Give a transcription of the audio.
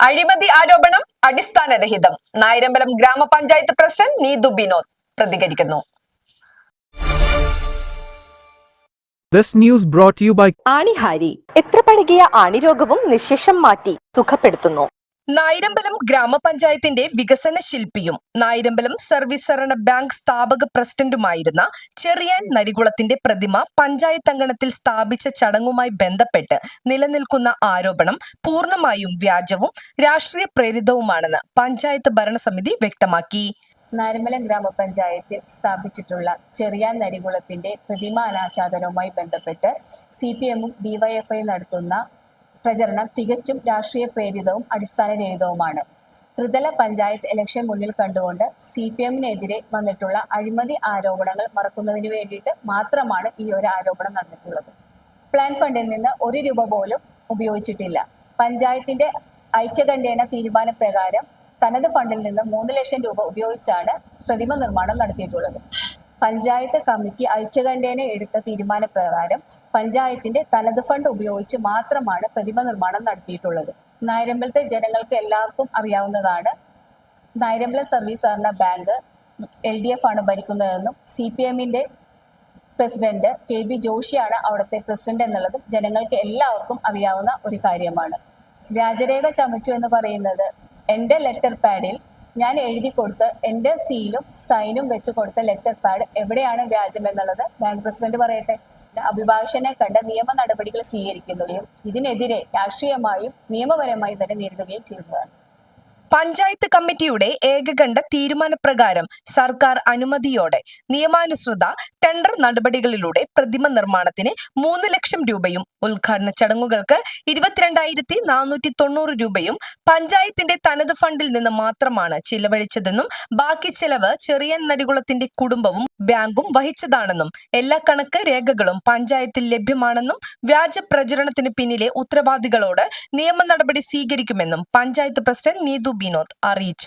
അഴിമതി ആരോപണം അടിസ്ഥാനരഹിതം. നായരമ്പലം ഗ്രാമപഞ്ചായത്ത് പ്രസിഡന്റ് നീതു ബിനോദ് പ്രതികരിക്കുന്നു. This news brought to you by ആണിഹാരി. എത്ര പഴകിയ ആണിരോഗവും നിശേഷം മാറ്റി സുഖപ്പെടുത്തുന്നു. നായരമ്പലം ഗ്രാമപഞ്ചായത്തിന്റെ വികസന ശില്പിയും നായിരമ്പലം സർവീസ് ബാങ്ക് സ്ഥാപക പ്രസിഡന്റുമായിരുന്ന ചെറിയാൻ നരികുളത്തിന്റെ പ്രതിമ പഞ്ചായത്ത് അങ്കണത്തിൽ സ്ഥാപിച്ച ചടങ്ങുമായി ബന്ധപ്പെട്ട് നിലനിൽക്കുന്ന ആരോപണം പൂർണമായും വ്യാജവും രാഷ്ട്രീയ പ്രേരിതവുമാണെന്ന് പഞ്ചായത്ത് ഭരണസമിതി വ്യക്തമാക്കി. നാരമ്പലം ഗ്രാമപഞ്ചായത്തിൽ സ്ഥാപിച്ചിട്ടുള്ള ചെറിയാൻ നരികുളത്തിന്റെ പ്രതിമ അനാച്ഛാദനവുമായി ബന്ധപ്പെട്ട് സി പി എമ്മും ഡിവൈഎഫ്ഐ നടത്തുന്ന പ്രചരണം തികച്ചും രാഷ്ട്രീയ പ്രേരിതവും അടിസ്ഥാനരഹിതവുമാണ് ത്രിതല പഞ്ചായത്ത് ഇലക്ഷൻ മുന്നിൽ കണ്ടുകൊണ്ട് സി പി എമ്മിനെതിരെ വന്നിട്ടുള്ള അഴിമതി ആരോപണങ്ങൾ മറക്കുന്നതിന് വേണ്ടിയിട്ട് മാത്രമാണ് ഈ ഒരു ആരോപണം നടന്നിട്ടുള്ളത്. പ്ലാൻ ഫണ്ടിൽ നിന്ന് ഒരു രൂപ പോലും ഉപയോഗിച്ചിട്ടില്ല. പഞ്ചായത്തിന്റെ ഐക്യകണ്ഠേന തീരുമാനപ്രകാരം തനത് ഫണ്ടിൽ നിന്ന് മൂന്ന് ലക്ഷം രൂപ ഉപയോഗിച്ചാണ് പ്രതിമ നിർമ്മാണം നടത്തിയിട്ടുള്ളത്. പഞ്ചായത്ത് കമ്മിറ്റി ഐക്യകണ്ഠേന എടുത്ത തീരുമാനപ്രകാരം പഞ്ചായത്തിന്റെ തനത് ഫണ്ട് ഉപയോഗിച്ച് മാത്രമാണ് പ്രതിമ നിർമ്മാണം നടത്തിയിട്ടുള്ളത്. നായരമ്പലത്തെ ജനങ്ങൾക്ക് എല്ലാവർക്കും അറിയാവുന്നതാണ്. നായരമ്പലം സർവീസ് സഹകരണ ബാങ്ക് എൽ ഡി എഫ് ആണ് ഭരിക്കുന്നതെന്നും സി പി എമ്മിന്റെ പ്രസിഡന്റ് കെ ബി ജോഷിയാണ് അവിടുത്തെ പ്രസിഡന്റ് എന്നുള്ളതും ജനങ്ങൾക്ക് എല്ലാവർക്കും അറിയാവുന്ന ഒരു കാര്യമാണ്. വ്യാജരേഖ ചമച്ചു എന്ന് പറയുന്നത് എന്റെ ലെറ്റർ പാഡിൽ ഞാൻ എഴുതി കൊടുത്ത് എന്റെ സീലും സൈനും വെച്ച് കൊടുത്ത ലെറ്റർ പാഡ് എവിടെയാണ് വ്യാജം എന്നുള്ളത് ബാങ്ക് പ്രസിഡന്റ് പറയട്ടെ. അഭിഭാഷകനെ കണ്ട് നിയമ നടപടികൾ സ്വീകരിക്കുന്നതും ഇതിനെതിരെ രാഷ്ട്രീയമായും നിയമപരമായും തന്നെ നേരിടുകയും ചെയ്യുന്നതാണ്. പഞ്ചായത്ത് കമ്മിറ്റിയുടെ ഏകകണ്ഠ തീരുമാനപ്രകാരം സർക്കാർ അനുമതിയോടെ നിയമാനുസൃത ടെൻഡർ നടപടികളിലൂടെ പ്രതിമ നിർമ്മാണത്തിന് മൂന്ന് ലക്ഷം രൂപയും ഉദ്ഘാടന ചടങ്ങുകൾക്ക് ഇരുപത്തിരണ്ടായിരത്തി നാനൂറ്റി തൊണ്ണൂറ് രൂപയും പഞ്ചായത്തിന്റെ തനത് ഫണ്ടിൽ നിന്ന് മാത്രമാണ് ചിലവഴിച്ചതെന്നും ബാക്കി ചെലവ് ചെറിയൻ നരികുളത്തിന്റെ കുടുംബവും ബാങ്കും വഹിച്ചതാണെന്നും എല്ലാ കണക്ക് രേഖകളും പഞ്ചായത്തിൽ ലഭ്യമാണെന്നും വ്യാജ പ്രചരണത്തിന് പിന്നിലെ ഉത്തരവാദികളോട് നിയമ നടപടി സ്വീകരിക്കുമെന്നും പഞ്ചായത്ത് പ്രസിഡന്റ് നീതു ബിനോദ് അറിയിച്ചു.